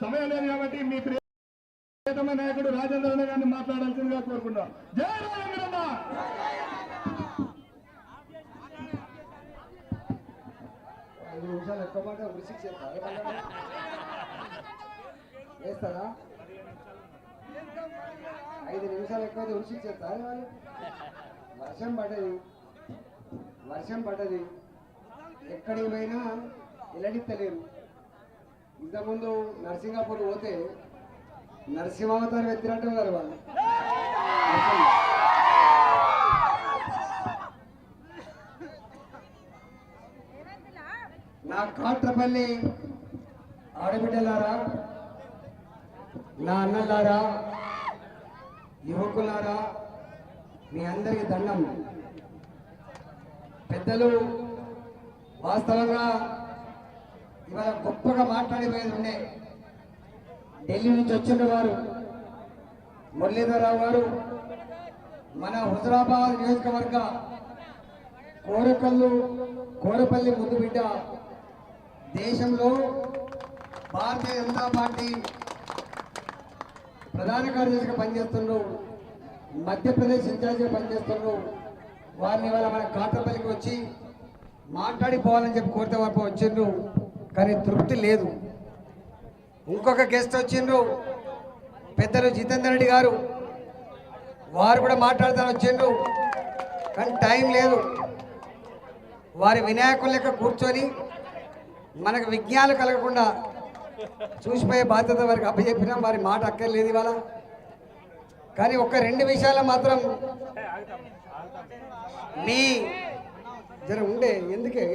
సమయం లేదు కాబట్టి మీ ప్రియతమ నాయకుడు రాజేంద్ర గారిని మాట్లాడాల్సిందిగా కోరుకుంటాం జై రాజేంద్రన్న ఐదు నిమిషాలు ఎక్కువ మాట ఉరిసి వేస్తారా ఐదు నిమిషాలు ఎక్కువ ఉరిసి చేస్తారు వర్షం పడ్డది. వర్షం పడ్డది. ఎక్కడికి పోయినా ఇలడిత్తలేరు ఇంతకుముందు నరసింగాపూర్ పోతే నరసింహావతారం ఎత్తినట్టు ఉన్నారు వాళ్ళు. నా కాట్రపల్లి ఆడబిడ్డలారా నా అన్నలారా యువకులారా మీ అందరికి దండం. పెద్దలు వాస్తవంగా ఇవాళ గొప్పగా మాట్లాడిపోయేది ఉండే ఢిల్లీ నుంచి వచ్చిన వారు మురళీధరరావు గారు మన హుజరాబాద్ నియోజకవర్గ కోరకల్లు కోరపల్లి ముద్దుబిడ్డ దేశంలో భారతీయ జనతా పార్టీ ప్రధాన కార్యదర్శిగా పనిచేస్తున్నారు మధ్యప్రదేశ్ ఇన్ఛార్జిగా పనిచేస్తున్నారు వారిని ఇవాళ మన కాటపల్లికి వచ్చి మాట్లాడిపోవాలని చెప్పి కోరితే వరకు వచ్చిండ్రు. కానీ తృప్తి లేదు. ఇంకొక గెస్ట్ వచ్చిండ్రు పెద్దలు జితేందర్ రెడ్డి గారు. వారు కూడా మాట్లాడతాను వచ్చిండ్రు కానీ టైం లేదు. వారి వినాయకుల లెక్క కూర్చొని మనకు విజ్ఞానం కలగకుండా చూసిపోయే బాధ్యత వారికి అప్పచెప్పినా. వారి మాట అక్కర్లేదు ఇవాళ. కానీ ఒక్క రెండు విషయాలు మాత్రం మీ జర ఉండే ఎందుకే?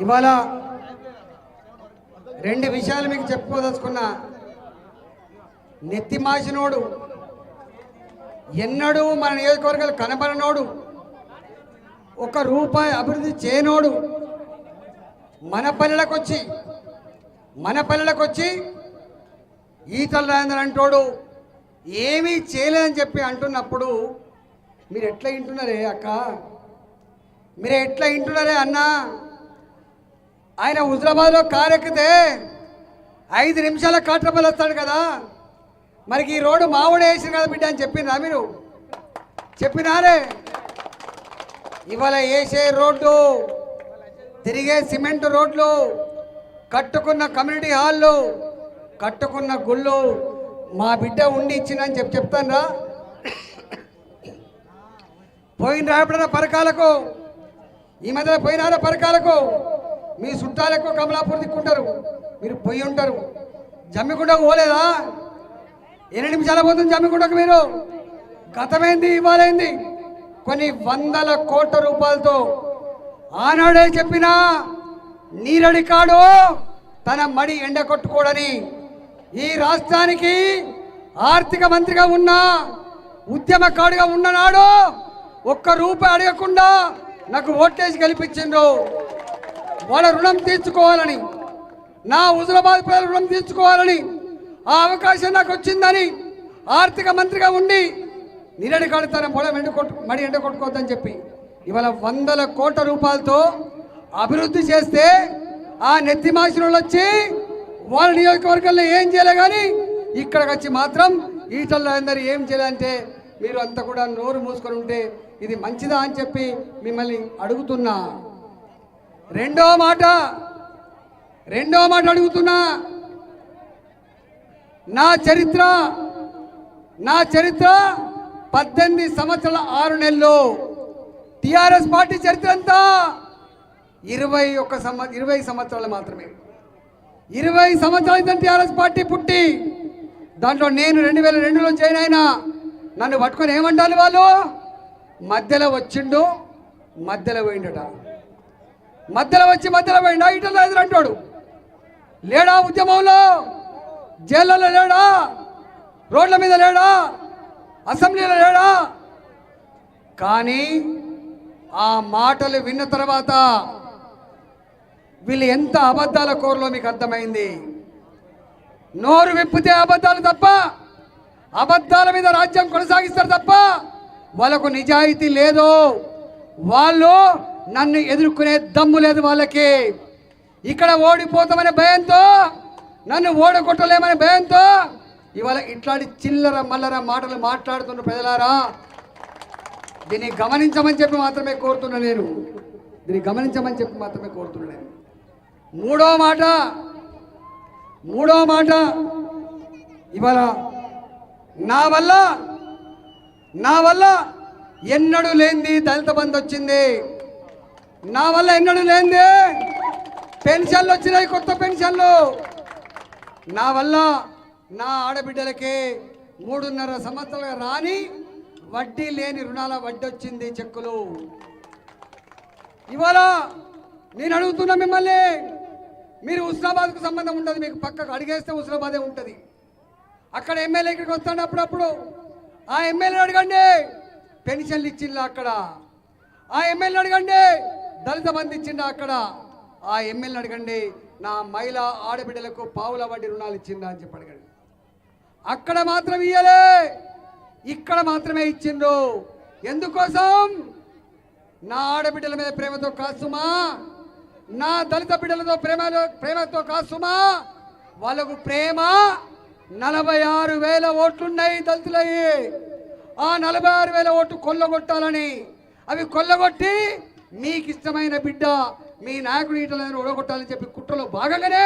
ఇవాళ రెండు విషయాలు మీకు చెప్పుకోదలుచుకున్నా. నెత్తిమాసినోడు ఎన్నడూ మన నియోజకవర్గాలు కనబడనోడు ఒక రూపాయి అభివృద్ధి చేయనోడు మన పల్లెలకు వచ్చి మన పల్లెలకు వచ్చి ఈతల రాజేంద్ర అంటోడు ఏమీ చేయలేదని చెప్పి అంటున్నప్పుడు మీరు ఎట్లా వింటున్నారే అక్క? మీరు ఎట్లా వింటున్నారే అన్నా? ఆయన హుజరాబాద్లో కారు ఎక్కితే ఐదు నిమిషాల కాట్రపల్లి వస్తాడు కదా. మరికి ఈ రోడ్డు మావుడే వేసిన కదా బిడ్డ అని చెప్పినా మీరు? చెప్పినారే? ఇవాళ వేసే రోడ్డు తిరిగే సిమెంట్ రోడ్లు కట్టుకున్న కమ్యూనిటీ హాళ్ళు కట్టుకున్న గుళ్ళు మా బిడ్డ ఉండి ఇచ్చిందని చెప్పి చెప్తానరా. పోయిన రాబడిన పరకాలకు ఈ మధ్యలో పోయినారా పరకాలకు మీ చుట్టాలకు కమలాపూర్ దిక్కుంటారు. మీరు పోయి ఉంటారు. జమ్మికుండకు పోలేదా? ఎన్ని నిమిషాల పోతుంది జమ్మికుండకు మీరు. గతమైంది ఇవ్వాలైంది కొన్ని వందల కోట్ల రూపాయలతో ఆనాడే చెప్పినా నీరడి కాడు తన మడి ఎండ కొట్టుకోడని ఈ రాష్ట్రానికి ఆర్థిక మంత్రిగా ఉన్న ఉద్యమకారుడిగా ఉన్ననాడు ఒక్క రూపాయి అడగకుండా నాకు ఓటేసి గెలిపించిండ్రు. వాళ్ళ రుణం తీర్చుకోవాలని నా హుజరాబాద్ ప్రజల రుణం తీర్చుకోవాలని ఆ అవకాశం నాకు వచ్చిందని ఆర్థిక మంత్రిగా ఉండి నిరడి కడతాను పొలం ఎండ కొట్టు మడి ఎండ కొట్టుకోవద్దని చెప్పి ఇవాళ వందల కోట్ల రూపాయలతో అభివృద్ధి చేస్తే ఆ నెత్తి మాసిన వచ్చి వాళ్ళ నియోజకవర్గంలో ఏం చేయలే కానీ ఇక్కడికి వచ్చి మాత్రం ఈటల్లో అందరు ఏం చేయాలంటే మీరు అంతా కూడా నోరు మూసుకొని ఉంటే ఇది మంచిదా అని చెప్పి మిమ్మల్ని అడుగుతున్నా. రెండో మాట రెండో మాట అడుగుతున్నా. నా చరిత్ర నా చరిత్ర పద్దెనిమిది సంవత్సరాల ఆరు నెలలు. టిఆర్ఎస్ పార్టీ చరిత్ర అంతా ఇరవై ఒక్క సంవ ఇరవై సంవత్సరాలు మాత్రమే. ఇరవై సంవత్సరాల టీఆర్ఎస్ పార్టీ పుట్టి దాంట్లో నేను రెండు వేల రెండులో జాయిన్ అయినా నన్ను పట్టుకొని ఏమంటారు వాళ్ళు? మధ్యలో వచ్చిండు మధ్యలో పోయిండట. మధ్యలో వచ్చి మధ్యలో పోయిండా. ఇటలో ఎదురు అంటాడు. లేడా ఉద్యమంలో? జైళ్ళలో లేడా? రోడ్ల మీద లేడా? అసెంబ్లీలో లేడా? కానీ ఆ మాటలు విన్న తర్వాత వీళ్ళు ఎంత అబద్ధాల కోరలో మీకు అర్థమైంది? నోరు విప్పితే అబద్ధాలు తప్ప అబద్ధాల మీద రాజ్యం కొనసాగిస్తారు తప్ప వాళ్ళకు నిజాయితీ లేదు. వాళ్ళు నన్ను ఎదుర్కొనే దమ్ము లేదు వాళ్ళకి. ఇక్కడ ఓడిపోతామనే భయంతో నన్ను ఓడగొట్టలేమనే భయంతో ఇవాళ ఇట్లాంటి చిల్లర మల్లర మాటలు మాట్లాడుతున్న ప్రజలారా దీన్ని గమనించమని చెప్పి మాత్రమే కోరుతున్నా నేను. దీన్ని గమనించమని చెప్పి మాత్రమే కోరుతున్నా నేను. మూడో మాట. మూడో మాట. ఇవాళ నా వల్ల నా వల్ల ఎన్నడూ లేనిది దళిత బంధు వచ్చింది. నా వల్ల ఎన్నడూ లేనిది పెన్షన్లు వచ్చినాయి కొత్త పెన్షన్లు. నా వల్ల నా ఆడబిడ్డలకి మూడున్నర సంవత్సరాలుగా రాని వడ్డీ లేని రుణాల వడ్డీ వచ్చింది చెక్కులు. ఇవాళ నేను అడుగుతున్నా మిమ్మల్ని. మీరు హుస్నాబాద్కు సంబంధం ఉండదు మీకు పక్కకు అడిగేస్తే హుస్నాబాదే ఉంటుంది. అక్కడ ఎమ్మెల్యే ఇక్కడికి వస్తాడు అప్పుడప్పుడు. ఆ ఎమ్మెల్యే అడగండి. పెన్షన్లు ఇచ్చిండ్లా అక్కడ. ఆ ఎమ్మెల్యే అడగండి. దళిత మంది ఇచ్చిండా అక్కడ. ఆ ఎమ్మెల్యేని అడగండి నా మహిళ ఆడబిడ్డలకు పావుల వడ్డీ రుణాలు ఇచ్చిందా అని చెప్పి అడగండి. అక్కడ మాత్రం ఇయ్యలే. ఇక్కడ మాత్రమే ఇచ్చిండ్రు. ఎందుకోసం? నా ఆడబిడ్డల మీద ప్రేమతో కాసుమా? నా దళిత బిడ్డలతో ప్రేమలో ప్రేమతో కాసుమా? వాళ్ళకు ప్రేమ నలభై ఆరు వేల ఓట్లున్నాయి దళితులయ్యి. ఆ నలభై ఆరు వేల ఓట్లు కొల్లగొట్టాలని. అవి కొల్లగొట్టి మీకు ఇష్టమైన బిడ్డ మీ నాయకుడు ఈటలను ఓడగొట్టాలని చెప్పి కుట్రలో భాగంగానే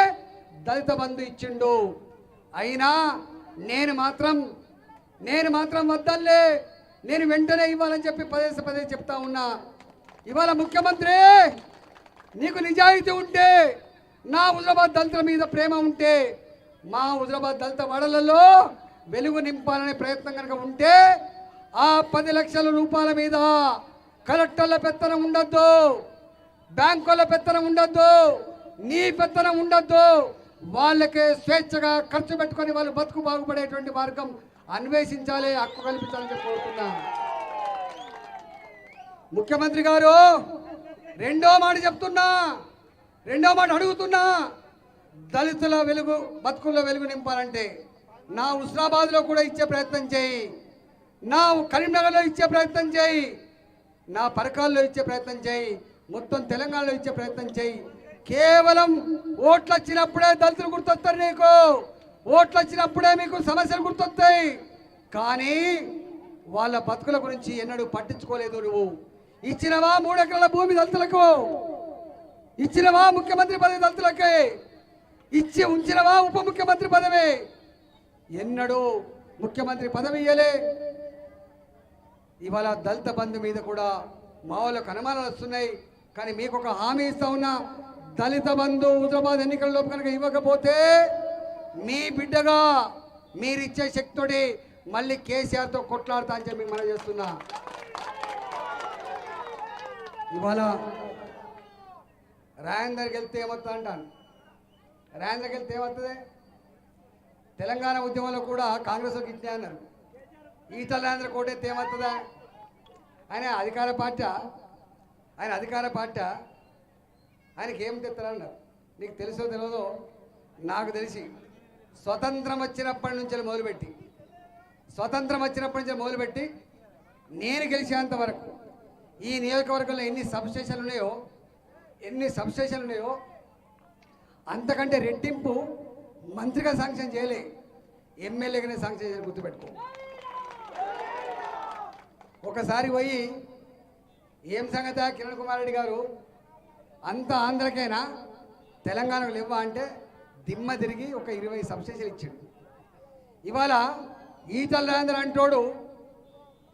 దళిత బంధు ఇచ్చిండు. అయినా నేను మాత్రం నేను మాత్రం వద్దల్లే నేను వెంటనే ఇవ్వాలని చెప్పి పదే పదే చెప్తా ఉన్నా. ఇవాళ ముఖ్యమంత్రి నీకు నిజాయితీ ఉంటే నా హుజరాబాద్ దళితుల మీద ప్రేమ ఉంటే మా హుజరాబాద్ దళిత వాడలలో వెలుగు నింపాలనే ప్రయత్నం కనుక ఉంటే ఆ పది లక్షల రూపాయల మీద కలెక్టర్ల పెత్తనం ఉండొద్దు బ్యాంకుల పెత్తనం ఉండొద్దు నీ పెత్తనం ఉండొద్దు. వాళ్ళకే స్వేచ్ఛగా ఖర్చు పెట్టుకొని వాళ్ళు బతుకు బాగుపడేటువంటి మార్గం అన్వేషించాలి హక్కు కల్పించాలని చెప్పి ముఖ్యమంత్రి గారు రెండో మాట చెప్తున్నా. రెండో మాట అడుగుతున్నా. దళితుల వెలుగు బతుకుల్లో వెలుగు నింపాలంటే నా హుస్నాబాద్లో కూడా ఇచ్చే ప్రయత్నం చేయి. నా కరీంనగర్లో ఇచ్చే ప్రయత్నం చేయి. నా పరకాల్లో ఇచ్చే ప్రయత్నం చేయి. మొత్తం తెలంగాణలో ఇచ్చే ప్రయత్నం చేయి. కేవలం ఓట్లు వచ్చినప్పుడే దళితులు గుర్తొస్తారు నీకు. ఓట్లు వచ్చినప్పుడే మీకు సమస్యలు గుర్తొస్తాయి. కానీ వాళ్ళ బతుకుల గురించి ఎన్నడూ పట్టించుకోలేదు నువ్వు. ఇచ్చినవా మూడు ఎకరాల భూమి దళితులకు? ఇచ్చినవా ముఖ్యమంత్రి పదవి దళితులకే? ఇచ్చి ఉంచినవా ఉప ముఖ్యమంత్రి పదవి? ఎన్నడూ ముఖ్యమంత్రి పదవి ఇయ్యలే. ఇవాళ దళిత బంధు మీద కూడా మావోలకు అనుమానాలు వస్తున్నాయి. కానీ మీకు ఒక హామీ ఇస్తా ఉన్నా దళిత బంధు హుజరాబాద్ ఎన్నికల్లో కనుక ఇవ్వకపోతే మీ బిడ్డగా మీరిచ్చే శక్తుడి మళ్ళీ కేసీఆర్తో కొట్లాడతా అని చెప్పి మనం చేస్తున్నా. ఇవాళ రాయందర్కి వెళ్తే ఏమవుతుంది అంటాను రాయందర్కి వెళ్తే ఏమవుతుంది తెలంగాణ ఉద్యమంలో కూడా కాంగ్రెస్ వాళ్ళకి ఇచ్చినా అన్నారు. ఈటల రాజేంద్ర కోటెత్తే ఏమవుతుందా ఆయన అధికార పార్టీ ఆయన అధికార పార్టీ ఆయనకి ఏం తెస్తారన్నారు నీకు తెలుసో తెలియదో నాకు తెలిసి స్వతంత్రం వచ్చినప్పటి నుంచి మొదలుపెట్టి స్వతంత్రం వచ్చినప్పటి నుంచి మొదలుపెట్టి నేను గెలిచేంత వరకు ఈ నియోజకవర్గంలో ఎన్ని సబ్స్టేషన్లు ఉన్నాయో ఎన్ని సబ్స్టేషన్లు ఉన్నాయో అంతకంటే రెట్టింపు మంత్రిగా శాంక్షన్ చేయలే. ఎమ్మెల్యేగానే శాంక్షన్ చేయాలి గుర్తుపెట్టుకో. ఒకసారి పోయి ఏం సంగతి కిరణ్ కుమార్ రెడ్డి గారు? అంత ఆంధ్రకైనా? తెలంగాణకు ఇవ్వ అంటే దిమ్మ తిరిగి ఒక ఇరవై సబ్స్టేషన్ ఇచ్చాడు. ఇవాళ ఈటల రాజేంద్ర అంటోడు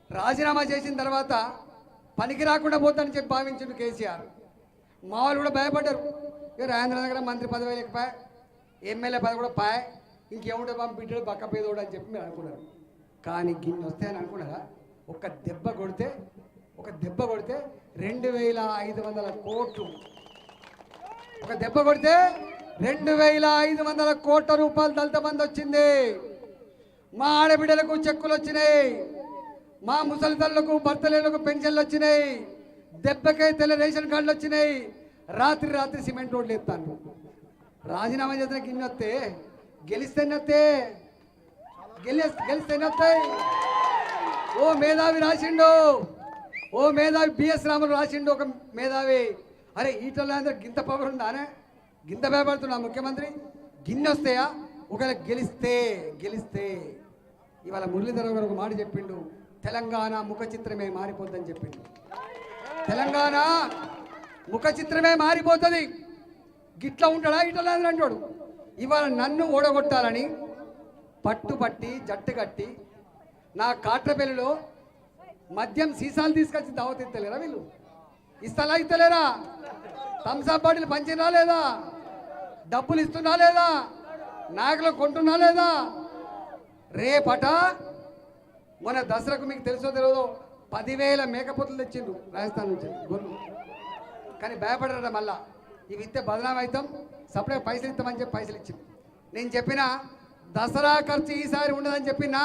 రాజీనామా చేసిన తర్వాత పనికి రాకుండా పోతానని చెప్పి భావించిండు కేసీఆర్. మా వాళ్ళు కూడా భయపడ్డారు. ఇక రాజేంద్ర దగ్గర మంత్రి పదవి లేకపోయా ఎమ్మెల్యే పదవి కూడా పాయ్ ఇంకేముంటే పంపించాడు పక్క పేదోడు అని చెప్పి మీరు అనుకున్నారు. కానీ గిన్నె వస్తాయని అనుకున్నారా? ఒక దెబ్బ కొడితే ఒక దెబ్బ కొడితే రెండు వేల ఐదు వందల కోట్లు. ఒక దెబ్బ కొడితే రెండు వేల ఐదు వందల కోట్ల రూపాయలు దళిత మంది వచ్చింది. మా ఆడబిడ్డలకు చెక్కులు వచ్చినాయి. మా ముసలి తల్లులకు పెన్షన్లు వచ్చినాయి. దెబ్బకై తెల్ల రేషన్ కార్డులు వచ్చినాయి. రాత్రి రాత్రి సిమెంట్ రోడ్లు ఎత్తాను రాజీనామా చేసిన గిన్నె వస్తే గెలిస్తే వస్తే గెలి గెలిస్తే వస్తాయి ఓ మేధావి రాసిండు. ఓ మేధావి బిఎస్ రాములు రాసిండు ఒక మేధావి. అరే ఈటల అందరూ గింత పవర్ ఉందానే గింత భయపడుతున్నా ముఖ్యమంత్రి. గిన్నె వస్తాయా? ఒకవేళ గెలిస్తే గెలిస్తే. ఇవాళ మురళీధర్ గారు ఒక మాట చెప్పిండు. తెలంగాణ ముఖ చిత్రమే మారిపోద్దని చెప్పింది. తెలంగాణ ముఖ చిత్రమే మారిపోతుంది. గిట్లా ఉంటాడా ఇట్లా అంటాడు. ఇవాళ నన్ను ఓడగొట్టాలని పట్టుపట్టి జట్టు కట్టి నా కాట్రపల్లిలో మద్యం సీసాలు తీసుకొచ్చి దావత్ ఇస్తలేరా వీళ్ళు? ఇస్తలా ఇస్తలేరా? థమ్స్అప్ బాటిల్ పంచినా లేదా? డబ్బులు ఇస్తున్నా లేదా? నాయకులు కొంటున్నా లేదా? రేపట మొన్న దసరాకు మీకు తెలుసో తెలియదో పదివేల మేకపోతులు తెచ్చిండు రాజస్థాన్ నుంచి గొర్రెలు. కానీ భయపడరా మళ్ళా? ఇవి ఇస్తే బదనాం అవుతాం సపరేట్ పైసలు ఇస్తామని చెప్పి పైసలు ఇచ్చింది నేను చెప్పిన దసరా ఖర్చు ఈసారి ఉండదని చెప్పినా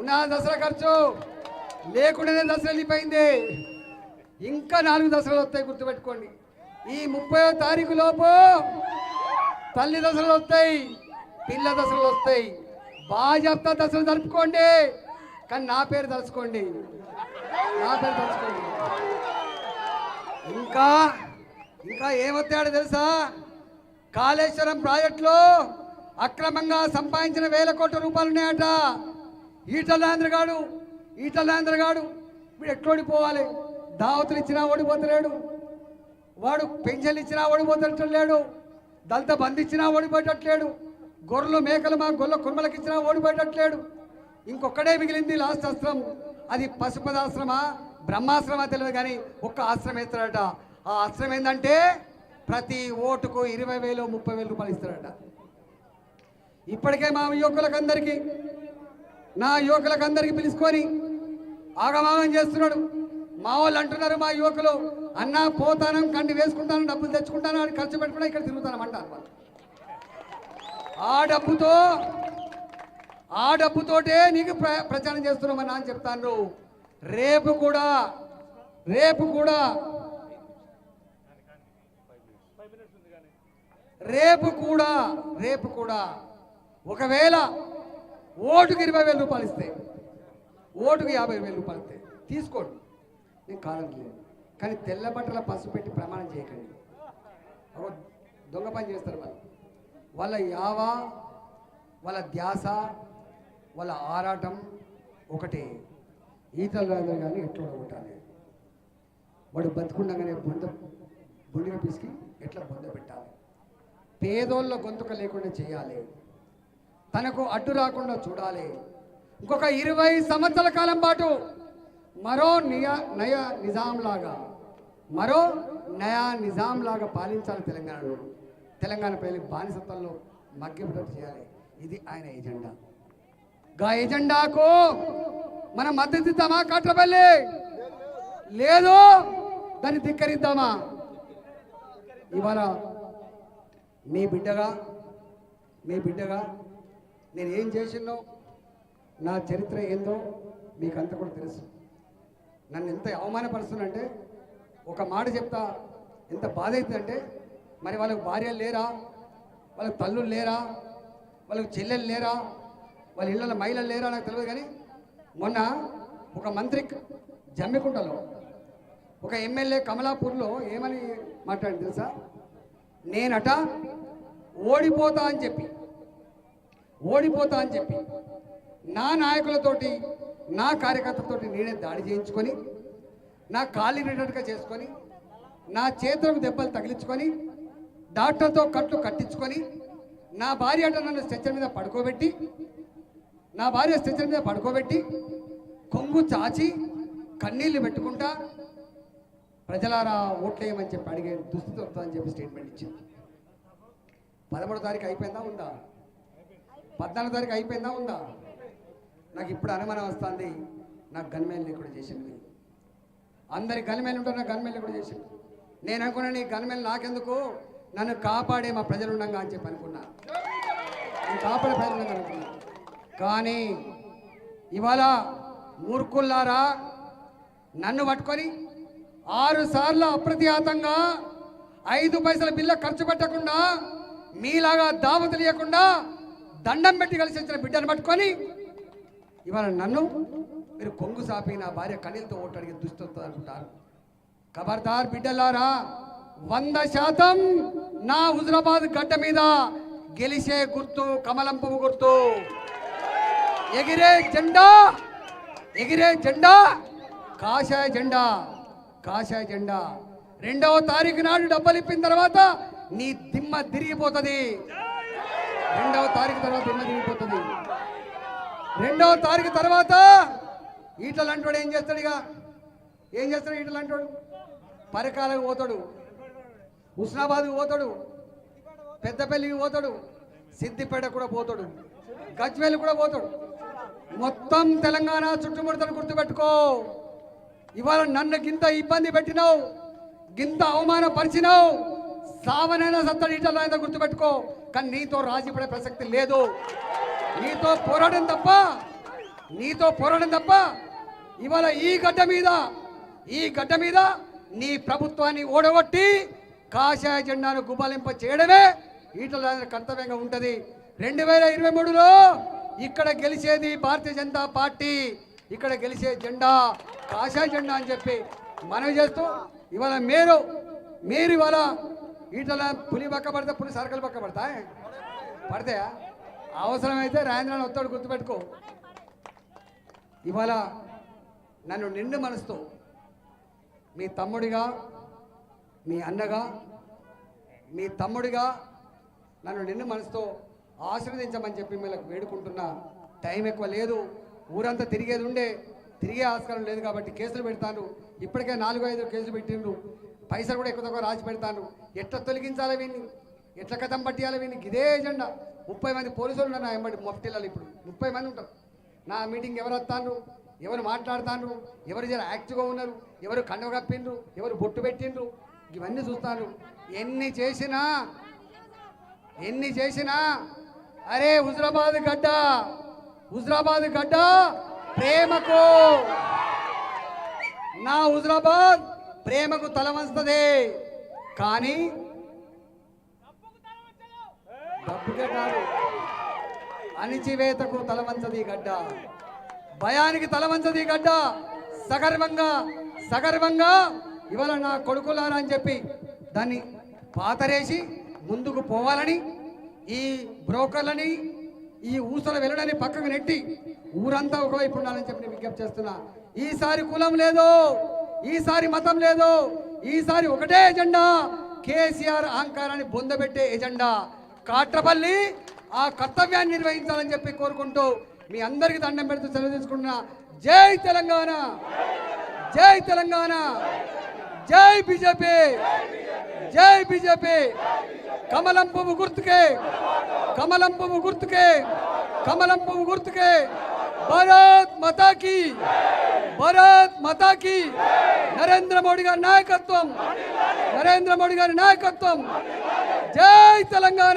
ఉన్నా దసరా ఖర్చు లేకుండానే దసరా వెళ్ళిపోయింది ఇంకా నాలుగు దసరాలు వస్తాయి గుర్తుపెట్టుకోండి. ఈ ముప్పై తారీఖు లోపు తల్లి దసరాలు వస్తాయి పిల్ల దసరాలు వస్తాయి. బాజాప్తా దసరా జరుపుకోండి. కానీ నా పేరు తలుచుకోండి. నా పేరు తలుచుకోండి. ఇంకా ఇంకా ఏమొత్తాడో తెలుసా? కాళేశ్వరం ప్రాజెక్టులో అక్రమంగా సంపాదించిన వేల కోట్ల రూపాయలు ఉన్నాయట. ఈటలాంధ్ర గాడు ఈటలాంధ్ర గాడు వీడు ఎట్లోడిపోవాలి దావతులు ఇచ్చినా ఓడిపోతలేడు. వాడు పెన్షన్లు ఇచ్చినా ఓడిపోతట్లేడు దళిత బంధు ఇచ్చినా ఓడిపోయేటట్లేడు. గొర్రెలు మేకలు మా గొర్రెల కుర్మలకి ఇచ్చినా ఓడిపోయేటట్లేడు. ఇంకొక్కడే మిగిలింది లాస్ట్ అస్త్రం. అది పశుపదాశ్రమా? బ్రహ్మాశ్రమా తెలియదు కానీ ఒక్క ఆశ్రమం ఇస్తాడట ఆ ఆశ్రమం ఏంటంటే ప్రతి ఓటుకు ఇరవై వేలు ముప్పై వేలు రూపాయలు ఇస్తాడట ఇప్పటికే మా యువకులకందరికీ నా యువకులకందరికీ పిలుచుకొని ఆగమాగం చేస్తున్నాడు. మా వాళ్ళు అంటున్నారు మా యువకులు అన్నా పోతానం కండి వేసుకుంటాను డబ్బులు తెచ్చుకుంటాను అని ఖర్చు పెట్టుకున్నా ఇక్కడ తిరుగుతానమంటారు ఆ డబ్బుతో ఆ డబ్బుతోటే నీకు ప్ర ప్రచారం చేస్తున్నామని అని చెప్తాను రేపు కూడా రేపు కూడా రేపు కూడా రేపు కూడా ఒకవేళ ఓటుకు ఇరవై వేల రూపాయలు ఇస్తే ఓటుకు యాభై వేల రూపాయలు ఇస్తే తీసుకోండి. నేను లేదు కానీ తెల్ల బట్టల పసుపు పెట్టి ప్రమాణం చేయకండి. దొంగ పని చేస్తారు వాళ్ళు. వాళ్ళ యావ వాళ్ళ ధ్యాస వాళ్ళ ఆరాటం ఒకటే. ఈతలు రాదు కానీ ఎట్లా కొట్టాలి వాడు బతుకుండగానే బొంద బొండిన పిసికి ఎట్లా బొంద పెట్టాలి? పేదోళ్ళ గొంతుక లేకుండా చేయాలి. తనకు అడ్డు రాకుండా చూడాలి. ఇంకొక ఇరవై సంవత్సరాల కాలం పాటు మరో నియా నయ నిజాం లాగా మరో నయా నిజాం లాగా పాలించాలి తెలంగాణలో తెలంగాణ ప్రజలు బానిసత్వంలో మగ్గిపోయేటట్టు చేయాలి. ఇది ఆయన ఎజెండా. గా ఎజెండాకు మనం మద్దతు ఇద్దామా కాట్రపల్లి? లేదు దాన్ని ధిక్కరిద్దామా? ఇవాళ మీ బిడ్డగా మీ బిడ్డగా నేను ఏం చేసినో నా చరిత్ర ఏందో మీకు అంత కూడా తెలుసు. నన్ను ఎంత అవమానపరుస్తున్నంటే ఒక మాట చెప్తా ఎంత బాధ అవుతుందంటే మరి వాళ్ళకి భార్యలు లేరా? వాళ్ళకి తల్లులు లేరా? వాళ్ళకి చెల్లెలు లేరా? వాళ్ళ ఇళ్ళ మహిళలు లేరా నాకు తెలియదు కానీ మొన్న ఒక మంత్రి జమ్మికుంటలో ఒక ఎమ్మెల్యే కమలాపూర్లో ఏమని మాట్లాడింది తెలుసా? నేనట ఓడిపోతా అని చెప్పి ఓడిపోతా అని చెప్పి నా నాయకులతోటి నా కార్యకర్తలతోటి నేనే దాడి చేయించుకొని నా కాలినట్టుగా చేసుకొని నా చేతులకు దెబ్బలు తగిలించుకొని డాక్టర్తో కట్లు కట్టించుకొని నా భార్య అట నన్ను స్ట్రెచ్చర్ మీద పడుకోబెట్టి నా భార్య స్టెచర్ మీద పడుకోబెట్టి కొంగు చాచి కన్నీళ్ళు పెట్టుకుంటా ప్రజలారా ఓట్లేయమని చెప్పి అడిగే దుస్థితి వస్తుందని చెప్పి స్టేట్మెంట్ ఇచ్చింది. పదమూడో తారీఖు అయిపోయిందా ఉందా? పద్నాలుగు తారీఖు అయిపోయిందా ఉందా? నాకు ఇప్పుడు అనుమానం వస్తుంది నాకు గన్మేలు లేకుండా చేసింది అందరి గన్మేలు ఉంటారు నాకు గన్మేలు లేకుండా చేసింది. నేను అనుకున్నాను నీ గన్మేలు నాకెందుకు? నన్ను కాపాడే మా ప్రజలుండంగా అని చెప్పి అనుకున్నా. నేను కాపాడే ప్రజలు అనుకున్నాను కానీ ఇవాళ మూర్ఖుల్లారా నన్ను పట్టుకొని ఆరు సార్లు అప్రతిహాతంగా ఐదు పైసల బిల్ల ఖర్చు పెట్టకుండా మీలాగా దావ తెలియకుండా దండం పెట్టి కలిసి వచ్చిన బిడ్డను పట్టుకొని ఇవాళ నన్ను మీరు కొంగు సాపి నా భార్య కనీలతో ఓటడిగి అడిగే దుస్థితి అనుకుంటారు. ఖబర్దార్ బిడ్డలారా వంద శాతం నా హుజరాబాద్ గడ్డ మీద గెలిచే గుర్తు కమలం పువ్వు గుర్తు. ఎగిరే జెండా ఎగిరే జెండా కాషాయ జెండా కాషాయ జెండా. రెండవ తారీఖు నాడు డబ్బులు ఇప్పిన తర్వాత నీ దిమ్మ తిరిగిపోతుంది. రెండవ తారీఖు తర్వాత దిమ్మ తిరిగిపోతుంది. రెండవ తారీఖు తర్వాత ఈటలు అంటాడు ఏం చేస్తాడు ఇక? ఏం చేస్తాడు ఈటలు అంటాడు? పరకాలకు పోతాడు. హుస్నాబాద్కి పోతాడు. పెద్దపల్లికి పోతాడు. సిద్దిపేట కూడా పోతాడు. గజ్వేలు కూడా పోతాడు. మొత్తం తెలంగాణ చుట్టుముడతలు గుర్తుపెట్టుకో. ఇవాళ నన్ను గింత ఇబ్బంది పెట్టినావు గింత అవమానపరిచినావు. సావనైనా సత్తడి ఇటలైనా గుర్తుపెట్టుకో. కానీ నీతో రాజీ పడే ప్రసక్తి లేదు. నీతో పోరాడం తప్ప నీతో పోరాడడం తప్ప ఇవాళ ఈ గడ్డ మీద ఈ గడ్డ మీద నీ ప్రభుత్వాన్ని ఓడగొట్టి కాషాయ జెండాను గుబాలింప చేయడమే ఈటల రాజేంద్ర కర్తవ్యంగా ఉంటుంది. రెండు వేల ఇరవై మూడులో ఇక్కడ గెలిచేది భారతీయ జనతా పార్టీ ఇక్కడ గెలిచే జెండా కాషాయ జెండా అని చెప్పి మనవి చేస్తూ ఇవాళ మీరు మీరు ఇవాళ ఈటల పులి పక్క పడితే పులి సరకలు పక్క పడతాయి పడతాయా? అవసరమైతే రాజేంద్రని ఒత్తాడు గుర్తుపెట్టుకో. ఇవాళ నన్ను నిండు మనసుతో మీ తమ్ముడిగా మీ అన్నగా మీ తమ్ముడిగా నన్ను నిన్ను మనసుతో ఆశీర్వదించమని చెప్పి మిమ్మల్ని వేడుకుంటున్నా. టైం ఎక్కువ లేదు. ఊరంతా తిరిగేది ఉండే తిరిగే ఆస్కారం లేదు కాబట్టి కేసులు పెడతాను ఇప్పటికే నాలుగు ఐదు కేసులు పెట్టిండ్రు. పైసలు కూడా ఎక్కువ తక్కువ రాసి పెడతాను ఎట్లా తొలగించాలి వీన్ని ఎట్లా కథం పట్టియాలి వీన్ని ఇదే ఎజెండా. ముప్పై మంది పోలీసులు ఉన్నారు నా ఎంబడి మొఫ్టిల్లాలు ఇప్పుడు. ముప్పై మంది ఉంటారు. నా మీటింగ్ ఎవరు వస్తాను ఎవరు మాట్లాడతాను ఎవరు జర యాక్టివ్గా ఉన్నారు? ఎవరు కండవ కప్పిండ్రు? ఎవరు బొట్టు పెట్టిండ్రు? ఇవన్నీ చూస్తాను ఎన్ని చేసినా ఎన్ని చేసినా అరే హుజరాబాద్ గడ్డ హుజరాబాద్ గడ్డ ప్రేమకు. నా హుజరాబాద్ ప్రేమకు తల వంచుతుంది. కానీ కాదు అణిచివేతకు తలవంచది గడ్డ. భయానికి తలవంచది గడ్డ. సగర్వంగా సగర్వంగా ఇవాళ నా కొడుకులారా అని చెప్పి దాన్ని పాతరేసి ముందుకు పోవాలని ఈ బ్రోకర్లని ఈ ఊసల వెళ్ళడాన్ని పక్కకు నెట్టి ఊరంతా ఒకవైపు ఉండాలని చెప్పి నేను విజ్ఞప్తి చేస్తున్నా. ఈసారి కులం లేదు ఈసారి మతం లేదు ఈసారి ఒకటే ఎజెండా కేసీఆర్ అహంకారాన్ని బొందబెట్టే ఎజెండా. కాట్రపల్లి ఆ కర్తవ్యాన్ని నిర్వహించాలని చెప్పి కోరుకుంటూ మీ అందరికీ దండం పెడుతూ సెలవు తీసుకుంటున్నా. జై తెలంగాణ! జై తెలంగాణ! జై బీజేపీ. జై బీజేపీ. కమలం పువ్వు గుర్తుకే. కమలం పువ్వు గుర్తుకే. కమలం పువ్వు గుర్తుకే. భారత్ మతాకి. భరత్ భారత్ నరేంద్ర మోడీ గారి నాయకత్వం. నరేంద్ర మోడీ గారి నాయకత్వం. జై తెలంగాణ.